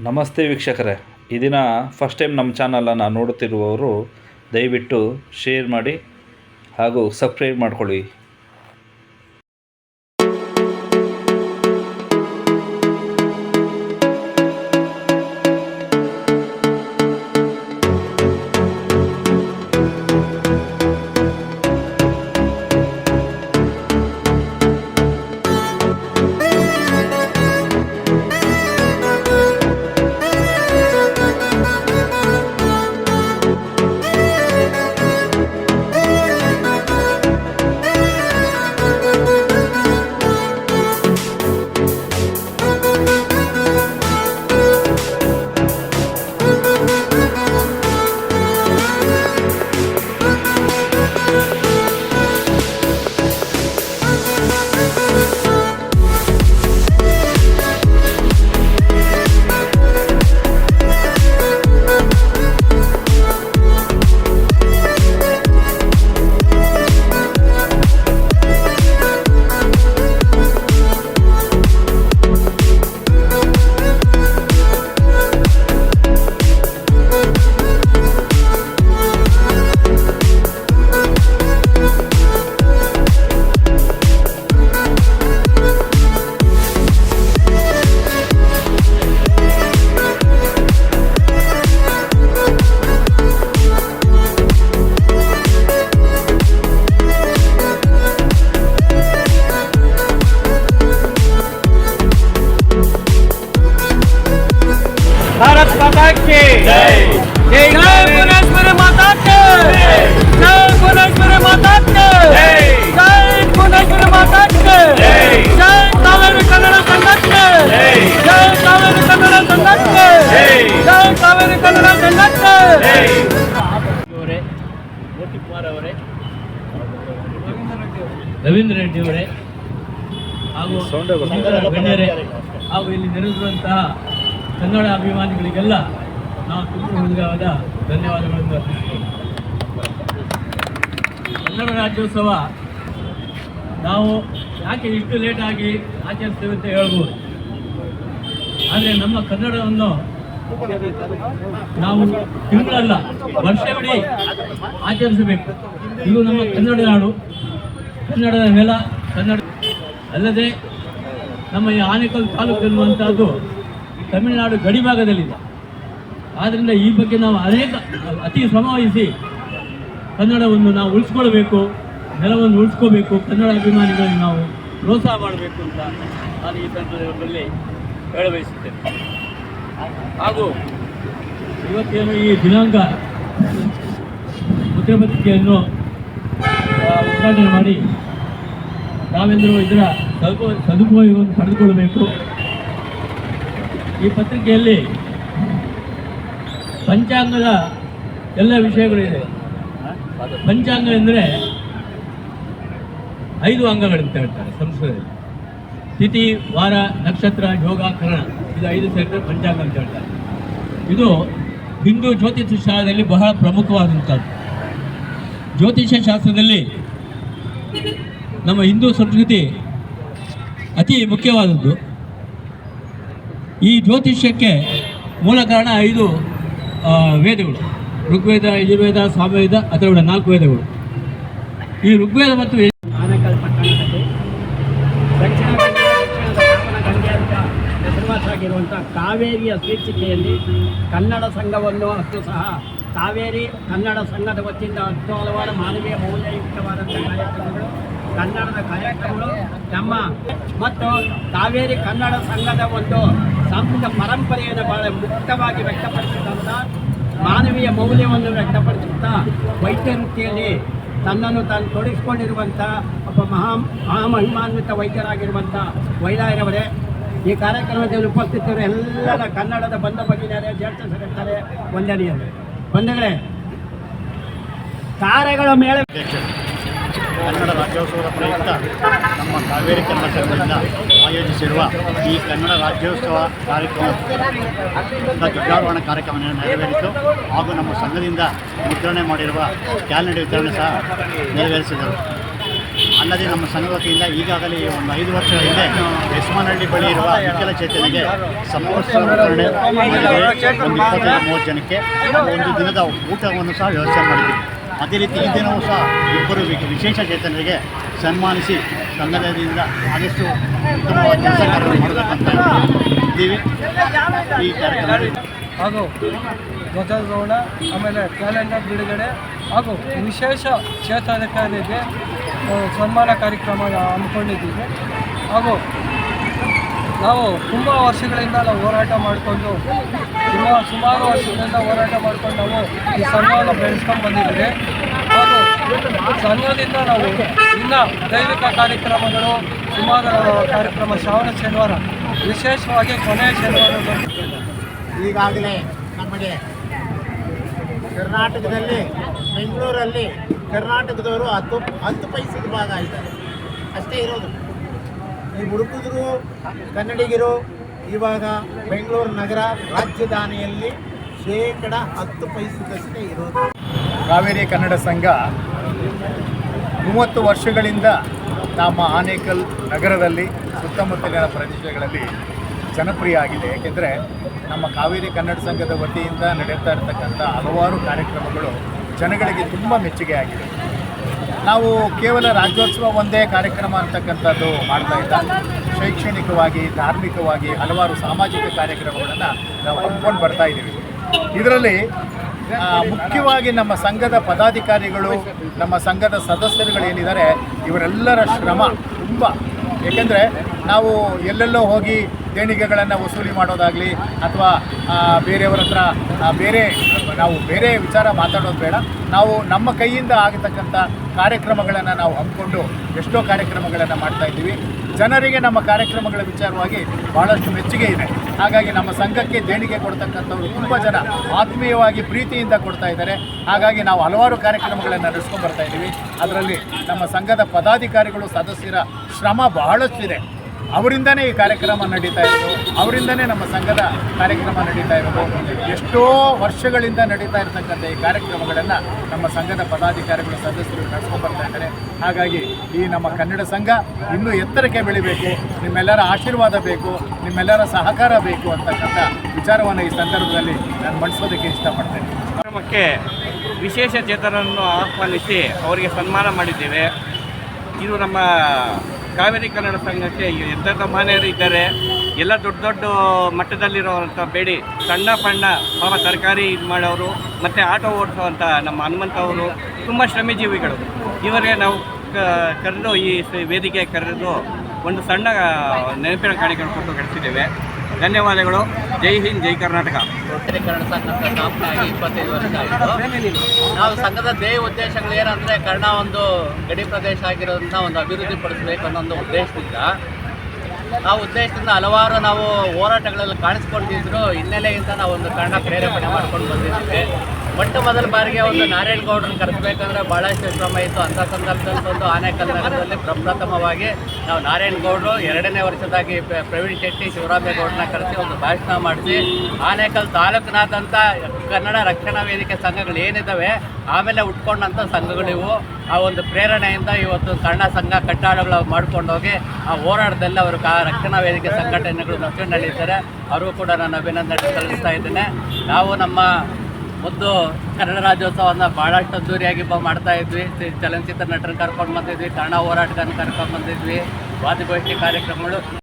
ನಮಸ್ತೆ ವೀಕ್ಷಕರೇ. ಈ ದಿನ ಫಸ್ಟ್ ಟೈಮ್ ನಮ್ಮ ಚಾನಲನ್ನು ನೋಡುತ್ತಿರುವವರು ದಯವಿಟ್ಟು ಶೇರ್ ಮಾಡಿ ಹಾಗೂ ಸಬ್ಸ್ಕ್ರೈಬ್ ಮಾಡ್ಕೊಳ್ಳಿ. भारत माता के जय जय भुवनेश्वरी माता के जय भुवनेश्वरी माता के जय भुवनेश्वरी माता के जय कावेरी कन्नड़ संघटने जय कावेरी कन्नड़ संघटने जय कावेरी कन्नड़ संघटने ಅವರೇ ಮೋತಿ ಕುಮಾರ್ ಅವರೇ ರವೀಂದ್ರ ರೆಡ್ಡಿ ಅವರೇ ಹಾಗೂ ಗಣ್ಯರೇ ಹಾಗೂ ಇಲ್ಲಿ ನೆರೆದಿರುವಂತಹ ಕನ್ನಡ ಅಭಿಮಾನಿಗಳಿಗೆಲ್ಲ ನಾವು ತುಂಬ ಹೃದಯವಾದ ಧನ್ಯವಾದಗಳನ್ನು ಕನ್ನಡ ರಾಜ್ಯೋತ್ಸವ ನಾವು ಯಾಕೆ ಇಷ್ಟು ಲೇಟಾಗಿ ಆಚರಿಸ್ತೇವೆ ಅಂತ ಹೇಳ್ಬೋದು. ಆದರೆ ನಮ್ಮ ಕನ್ನಡವನ್ನು ನಾವು ತಿಂಗಳಲ್ಲ, ವರ್ಷವಿಡೀ ಆಚರಿಸಬೇಕು. ಇದು ನಮ್ಮ ಕನ್ನಡ ನಾಡು. ಕನ್ನಡದ ನೆಲ, ಕನ್ನಡ ಅಲ್ಲದೆ ನಮ್ಮ ಈ ಆನೇಕಲ್ ತಾಲೂಕು ಎನ್ನುವಂಥದ್ದು ತಮಿಳುನಾಡು ಗಡಿಭಾಗದಲ್ಲಿದೆ ಆದ್ದರಿಂದ ಈ ಬಗ್ಗೆ ನಾವು ಅನೇಕ ಅತಿ ಶ್ರಮವಹಿಸಿ ಕನ್ನಡವನ್ನು ನಾವು ಉಳಿಸ್ಕೊಳ್ಬೇಕು ನೆಲವನ್ನು ಉಳಿಸ್ಕೋಬೇಕು ಕನ್ನಡ ಅಭಿಮಾನಿಗಳನ್ನು ನಾವು ಪ್ರೋತ್ಸಾಹ ಮಾಡಬೇಕು ಅಂತ ನಾನು ಈ ಸಂದರ್ಭದಲ್ಲಿ ಹೇಳಬಯಸುತ್ತೇನೆ. ಹಾಗೂ ಇವತ್ತೇನು ಈ ದಿನಾಂಕ ಮುದ್ರೆಪತ್ರಿಕೆಯನ್ನು ಆ, ಉದ್ಘಾಟನೆ ಮಾಡಿ ನಾವೆಲ್ಲರೂ ಇದರ ಸದುಪ ಸದುಪಯೋಗವನ್ನು ಪಡೆದುಕೊಳ್ಳಬೇಕು. ಈ ಪತ್ರಿಕೆಯಲ್ಲಿ ಪಂಚಾಂಗದ ಎಲ್ಲ ವಿಷಯಗಳಿದೆ. ಪಂಚಾಂಗ ಎಂದರೆ ಐದು ಅಂಗಗಳಂತ ಹೇಳ್ತಾರೆ ಸಂಸ್ಕೃತದಲ್ಲಿ. ತಿಥಿ, ವಾರ, ನಕ್ಷತ್ರ, ಯೋಗಾಕರಣ, ಇದು ಐದು ಸೇರಿದ್ರೆ ಪಂಚಾಂಗ ಅಂತ ಹೇಳ್ತಾರೆ. ಇದು ಹಿಂದೂ ಜ್ಯೋತಿಷ್ಯ ಶಾಸ್ತ್ರದಲ್ಲಿ ಬಹಳ ಪ್ರಮುಖವಾದಂಥದ್ದು. ಜ್ಯೋತಿಷ್ಯ ಶಾಸ್ತ್ರದಲ್ಲಿ ನಮ್ಮ ಹಿಂದೂ ಸಂಸ್ಕೃತಿ ಅತಿ ಮುಖ್ಯವಾದದ್ದು. ಈ ಜ್ಯೋತಿಷ್ಯಕ್ಕೆ ಮೂಲ ಕಾರಣ ಐದು ವೇದಗಳು. ಋಗ್ವೇದ, ಯಜುರ್ವೇದ, ಸಾಮವೇದ ಅಥವಾ ನಾಲ್ಕು ವೇದಗಳು. ಈ ಋಗ್ವೇದ ಮತ್ತು ಆನೇಕಲ್ ಕಾವೇರಿಯ ಶೀರ್ಷಿಕೆಯಲ್ಲಿ ಕನ್ನಡ ಸಂಘವನ್ನು ಅಷ್ಟು ಸಹ ಕಾವೇರಿ ಕನ್ನಡ ಸಂಘದ ವತಿಯಿಂದ ಹತ್ತು ಹಲವಾರು ಮಾನವೀಯ ಮೌಲ್ಯಯುಕ್ತವಾದಂಥ ಕಾರ್ಯಕ್ರಮಗಳು ಕನ್ನಡದ ಕಾರ್ಯಕ್ರಮಗಳು ನಮ್ಮ ಮತ್ತು ಕಾವೇರಿ ಕನ್ನಡ ಸಂಘದ ಒಂದು ಸಾಂಸ್ಕೃತಿಕ ಪರಂಪರೆಯನ್ನು ಬಹಳ ಮುಕ್ತವಾಗಿ ವ್ಯಕ್ತಪಡಿಸಿದಂಥ ಮಾನವೀಯ ಮೌಲ್ಯವನ್ನು ವ್ಯಕ್ತಪಡಿಸುತ್ತಾ ವೈದ್ಯ ವೃತ್ತಿಯಲ್ಲಿ ತನ್ನನ್ನು ತಾನು ತೊಡಗಿಸಿಕೊಂಡಿರುವಂಥ ಒಬ್ಬ ಮಹಾ ಮಹಾಮಹಿಮಾನ್ವಿತ ವೈದ್ಯರಾಗಿರುವಂಥ ವೈಲಾಯರವರೇ, ಈ ಕಾರ್ಯಕ್ರಮದಲ್ಲಿ ಉಪಸ್ಥಿತರು ಎಲ್ಲರ ಕನ್ನಡದ ಬಂಧ ಭಗಿನಿಯರೇ ಜ್ಯೇಷ್ಠ ಸದಸ್ಯರೇ, ವಂದನೀಯರು. ಬಂಧುಗಳೇ, ತಾರೆಗಳ ಮೇಳ ಕನ್ನಡ ರಾಜ್ಯೋತ್ಸವದ ಪ್ರಯುಕ್ತ ನಮ್ಮ ಕಾವೇರಿ ಕನ್ನಡ ಸಂಘದಿಂದ ಆಯೋಜಿಸಿರುವ ಈ ಕನ್ನಡ ರಾಜ್ಯೋತ್ಸವ ಕಾರ್ಯಕ್ರಮ ಧ್ವಜಾರೋಹಣ ಕಾರ್ಯಕ್ರಮ ನೆರವೇರಿತು. ಹಾಗೂ ನಮ್ಮ ಸಂಘದಿಂದ ಮುದ್ರಣೆ ಮಾಡಿರುವ ಕ್ಯಾಲೆಂಡರ್ ವಿತರಣೆ ಸಹ ನೆರವೇರಿಸಿದರು. ಅಲ್ಲದೆ ನಮ್ಮ ಸಂಘ ವತಿಯಿಂದ ಈಗಾಗಲೇ ಒಂದು ಐದು ವರ್ಷಗಳ ಹಿಂದೆ ಯಸ್ಮಾನಹಳ್ಳಿ ಬಳಿ ಇರುವ ವಿಕಲಚೇತನಿಗೆ ಸಂಪರ್ಕ ವಿತರಣೆ. ಒಂದು ಇಪ್ಪತ್ತೈದು ಮೂವತ್ತು ಜನಕ್ಕೆ ಒಂದು ದಿನದ ಊಟವನ್ನು ಸಹ ವ್ಯವಸ್ಥೆ ಮಾಡಿದ್ದೀವಿ. ಅದೇ ರೀತಿ ಈ ದಿನವೂ ಸಹ ಇಬ್ಬರು ವಿಶೇಷ ಚೇತನರಿಗೆ ಸನ್ಮಾನಿಸಿ ಸಂಘದಿಂದ ಆದಷ್ಟು ಉತ್ತಮವಾದ ಕೆಲಸ ಕಾರ್ಯ ಮಾಡಬೇಕಂತ ಇದ್ದೀವಿ ಈ ಕಾರ್ಯಕ್ರಮದಲ್ಲಿ ಹಾಗೂ ಧ್ವಜಾರೋಹಣ, ಆಮೇಲೆ ಕ್ಯಾಲೆಂಡರ್ ಬಿಡುಗಡೆ ಹಾಗೂ ವಿಶೇಷ ಚೇತರಿಕರಿಗೆ ಸನ್ಮಾನ ಕಾರ್ಯಕ್ರಮ ಹಮ್ಮಿಕೊಂಡಿದ್ದೀವಿ. ಹಾಗೂ ನಾವು ತುಂಬ ವರ್ಷಗಳಿಂದ ನಾವು ಹೋರಾಟ ಮಾಡಿಕೊಂಡು ತುಂಬ ಸುಮಾರು ವರ್ಷಗಳಿಂದ ಹೋರಾಟ ಮಾಡ್ಕೊಂಡು ನಾವು ಈ ಸಂಘವನ್ನು ಬೆಳೆಸ್ಕೊಂಡು ಬಂದಿದ್ದೀವಿ. ಹಾಗೂ ಸಂಘದಿಂದ ನಾವು ಇನ್ನು ದೈವಿಕ ಕಾರ್ಯಕ್ರಮಗಳು, ಸುಮಾರು ಕಾರ್ಯಕ್ರಮ ಶ್ರಾವಣ ಶನಿವಾರ, ವಿಶೇಷವಾಗಿ ಕೊನೆಯ ಶನಿವಾರ ಈಗಾಗಲೇ ನಮಗೆ ಕರ್ನಾಟಕದಲ್ಲಿ, ಬೆಂಗಳೂರಲ್ಲಿ ಕರ್ನಾಟಕದವರು ಹತ್ತು ಹತ್ತು ಪೈಸದ ಭಾಗ ಇದ್ದಾರೆ. ಅಷ್ಟೇ ಇರೋದು. ಈ ಹುಡುಕಿದ್ರು, ಕನ್ನಡಿಗರು ಇವಾಗ ಬೆಂಗಳೂರು ನಗರ ರಾಜಧಾನಿಯಲ್ಲಿ ಶೇಕಡ ಹತ್ತು ಪೈಸದಷ್ಟೇ ಇರೋದು. ಕಾವೇರಿ ಕನ್ನಡ ಸಂಘ ಮೂವತ್ತು ವರ್ಷಗಳಿಂದ ನಮ್ಮ ಆನೇಕಲ್ ನಗರದಲ್ಲಿ ಸುತ್ತಮುತ್ತಲಿನ ಪ್ರದೇಶಗಳಲ್ಲಿ ಜನಪ್ರಿಯ ಆಗಿದೆ ಏಕೆಂದರೆ ನಮ್ಮ ಕಾವೇರಿ ಕನ್ನಡ ಸಂಘದ ವತಿಯಿಂದ ನಡೆಯುತ್ತಾ ಇರತಕ್ಕಂಥ ಹಲವಾರು ಕಾರ್ಯಕ್ರಮಗಳು ಜನಗಳಿಗೆ ತುಂಬ ಮೆಚ್ಚುಗೆ ಆಗಿದೆ ನಾವು ಕೇವಲ ರಾಜ್ಯೋತ್ಸವ ಒಂದೇ ಕಾರ್ಯಕ್ರಮ ಅಂತಕ್ಕಂಥದ್ದು ಮಾಡ್ತಾ ಇಲ್ಲ. ಶೈಕ್ಷಣಿಕವಾಗಿ, ಧಾರ್ಮಿಕವಾಗಿ ಹಲವಾರು ಸಾಮಾಜಿಕ ಕಾರ್ಯಕ್ರಮಗಳನ್ನು ನಾವು ಹಮ್ಮಿಕೊಂಡು ಬರ್ತಾ ಇದ್ದೀವಿ. ಇದರಲ್ಲಿ ಮುಖ್ಯವಾಗಿ ನಮ್ಮ ಸಂಘದ ಪದಾಧಿಕಾರಿಗಳು, ನಮ್ಮ ಸಂಘದ ಸದಸ್ಯರುಗಳೇನಿದ್ದಾರೆ ಇವರೆಲ್ಲರ ಶ್ರಮ ತುಂಬ. ಏಕೆಂದರೆ ನಾವು ಎಲ್ಲೆಲ್ಲೋ ಹೋಗಿ ದೇಣಿಗೆಗಳನ್ನು ವಸೂಲಿ ಮಾಡೋದಾಗಲಿ ಅಥವಾ ಬೇರೆಯವರ ಹತ್ರ ಬೇರೆ, ನಾವು ಬೇರೆ ವಿಚಾರ ಮಾತಾಡೋದು ಬೇಡ. ನಾವು ನಮ್ಮ ಕೈಯಿಂದ ಆಗತಕ್ಕಂಥ ಕಾರ್ಯಕ್ರಮಗಳನ್ನು ನಾವು ಹಮ್ಮಿಕೊಂಡು ಎಷ್ಟೋ ಕಾರ್ಯಕ್ರಮಗಳನ್ನು ಮಾಡ್ತಾ ಇದ್ದೀವಿ. ಜನರಿಗೆ ನಮ್ಮ ಕಾರ್ಯಕ್ರಮಗಳ ವಿಚಾರವಾಗಿ ಭಾಳಷ್ಟು ಮೆಚ್ಚುಗೆ ಇದೆ. ಹಾಗಾಗಿ ನಮ್ಮ ಸಂಘಕ್ಕೆ ದೇಣಿಗೆ ಕೊಡ್ತಕ್ಕಂಥವ್ರು ತುಂಬ ಜನ ಆತ್ಮೀಯವಾಗಿ ಪ್ರೀತಿಯಿಂದ ಕೊಡ್ತಾ ಇದ್ದಾರೆ. ಹಾಗಾಗಿ ನಾವು ಹಲವಾರು ಕಾರ್ಯಕ್ರಮಗಳನ್ನು ನಡೆಸ್ಕೊಂಡು ಬರ್ತಾ ಇದ್ದೀವಿ. ಅದರಲ್ಲಿ ನಮ್ಮ ಸಂಘದ ಪದಾಧಿಕಾರಿಗಳು, ಸದಸ್ಯರ ಶ್ರಮ ಬಹಳಷ್ಟಿದೆ. ಅವರಿಂದನೇ ಈ ಕಾರ್ಯಕ್ರಮ ನಡೀತಾ ಇರೋದು, ಅವರಿಂದನೇ ನಮ್ಮ ಸಂಘದ ಕಾರ್ಯಕ್ರಮ ನಡೀತಾ ಇರೋದು. ಎಷ್ಟೋ ವರ್ಷಗಳಿಂದ ನಡೀತಾ ಇರತಕ್ಕಂಥ ಈ ಕಾರ್ಯಕ್ರಮಗಳನ್ನು ನಮ್ಮ ಸಂಘದ ಪದಾಧಿಕಾರಿಗಳು, ಸದಸ್ಯರು ನಡೆಸ್ಕೊಂಡು ಬರ್ತಾ ಇದ್ದಾರೆ. ಹಾಗಾಗಿ ಈ ನಮ್ಮ ಕನ್ನಡ ಸಂಘ ಇನ್ನೂ ಎತ್ತರಕ್ಕೆ ಬೆಳಿಬೇಕು. ನಿಮ್ಮೆಲ್ಲರ ಆಶೀರ್ವಾದ ಬೇಕು, ನಿಮ್ಮೆಲ್ಲರ ಸಹಕಾರ ಬೇಕು ಅಂತಕ್ಕಂಥ ವಿಚಾರವನ್ನು ಈ ಸಂದರ್ಭದಲ್ಲಿ ನಾನು ಮಂಡಿಸೋದಕ್ಕೆ ಇಷ್ಟಪಡ್ತೇನೆ. ಕಾರ್ಯಕ್ರಮಕ್ಕೆ ವಿಶೇಷ ಚೇತನನ್ನು ಆಹ್ವಾನಿಸಿ ಅವರಿಗೆ ಸನ್ಮಾನ ಮಾಡಿದ್ದೇವೆ. ಇದು ನಮ್ಮ ಕಾವೇರಿ ಕನ್ನಡ ಸಂಘಕ್ಕೆ ಎಂತೆಂಥ ಮಾನ್ಯರು ಇದ್ದಾರೆ. ಎಲ್ಲ ದೊಡ್ಡ ದೊಡ್ಡ ಮಟ್ಟದಲ್ಲಿರುವಂಥ ಬೇಡಿ, ಸಣ್ಣ ಪಣ್ಣ, ಪಾಪ ತರಕಾರಿ ಇದು ಮಾಡೋರು, ಮತ್ತು ಆಟೋ ಓಡಿಸುವಂಥ ನಮ್ಮ ಹನುಮಂತ ಅವರು, ತುಂಬ ಶ್ರಮಜೀವಿಗಳು. ಇವರಿಗೆ ನಾವು ಕರೆದು ಈ ವೇದಿಕೆ ಕರೆದು ಒಂದು ಸಣ್ಣ ನೆನಪಿನ ಕಾಣಿಕೆಯನ್ನು ಕೊಟ್ಟು ಕಳಿಸಿದ್ದೇವೆ. ಧನ್ಯವಾದಗಳು. ಜೈ ಹಿಂದ್, ಜೈ ಕರ್ನಾಟಕ. ವರ್ಷ ನಾವು ಸಂಘದ ಧ್ಯೇಯ ಉದ್ದೇಶಗಳು ಏನಂದರೆ ಕನ್ನಡ ಒಂದು ಗಡಿ ಪ್ರದೇಶ ಆಗಿರೋದನ್ನ ಒಂದು ಅಭಿವೃದ್ಧಿ ಪಡಿಸಬೇಕು ಅನ್ನೋ ಒಂದು ಉದ್ದೇಶದಿಂದ. ಆ ಉದ್ದೇಶದಿಂದ ಹಲವಾರು ನಾವು ಹೋರಾಟಗಳಲ್ಲಿ ಕಾಣಿಸ್ಕೊಂಡಿದ್ರು. ಹಿನ್ನೆಲೆಯಿಂದ ನಾವು ಒಂದು ಕನ್ನಡ ಪ್ರೇರೇಪಣೆ ಮಾಡ್ಕೊಂಡು ಬಂದಿದ್ದೀವಿ. ಮೊಟ್ಟ ಮೊದಲ ಬಾರಿಗೆ ಒಂದು ನಾರಾಯಣ ಗೌಡ್ರನ್ನ ಕರೆಸಬೇಕಂದ್ರೆ ಭಾಳಷ್ಟು ಶ್ರಮ ಇತ್ತು. ಅಂಥ ಸಂದರ್ಭದಲ್ಲಿ ಒಂದು ಆನೇಕಲ್ ನಗರದಲ್ಲಿ ಪ್ರಪ್ರಥಮವಾಗಿ ನಾವು ನಾರಾಯಣ ಗೌಡರು ಎರಡನೇ ವರ್ಷದಾಗಿ ಪ್ರ- ಪ್ರವೀಣ್ ಶೆಟ್ಟಿ ಶಿವರಾಮೇಗೌಡರನ್ನ ಕರೆಸಿ ಒಂದು ಭಾಷಣ ಮಾಡಿಸಿ ಆನೇಕಲ್ ತಾಲೂಕಿನಾದಂಥ ಕನ್ನಡ ರಕ್ಷಣಾ ವೇದಿಕೆ ಸಂಘಗಳು ಏನಿದ್ದಾವೆ ಆಮೇಲೆ ಉಟ್ಕೊಂಡಂಥ ಸಂಘಗಳಿವು ಆ ಒಂದು ಪ್ರೇರಣೆಯಿಂದ ಇವತ್ತು ಕನ್ನಡ ಸಂಘ ಕಟ್ಟಾಳಗಳು ಮಾಡ್ಕೊಂಡೋಗಿ ಆ ಹೋರಾಟದಲ್ಲಿ ಅವರು ಕಾ ರಕ್ಷಣಾ ವೇದಿಕೆ ಸಂಘಟನೆಗಳು ನಡೆಯುತ್ತಾರೆ ಅವರು ಕೂಡ ನಾನು ಅಭಿನಂದನೆ ಸಲ್ಲಿಸ್ತಾ ಇದ್ದೇನೆ. ನಾವು ನಮ್ಮ ಮುದ್ದು ಕನ್ನಡ ರಾಜ್ಯೋತ್ಸವನ ಭಾಳಷ್ಟು ಅದ್ದೂರಿಯಾಗಿ ಮಾಡ್ತಾ ಇದ್ವಿ. ಚಲನಚಿತ್ರ ನಟರನ್ನ ಕರ್ಕೊಂಡು ಬಂದಿದ್ವಿ. ಕನ್ನಡ ಹೋರಾಟಗಾರನ ಕರ್ಕೊಂಡು ಬಂದಿದ್ವಿ. ವಾದಿಗೋಷ್ಠಿ ಕಾರ್ಯಕ್ರಮಗಳು.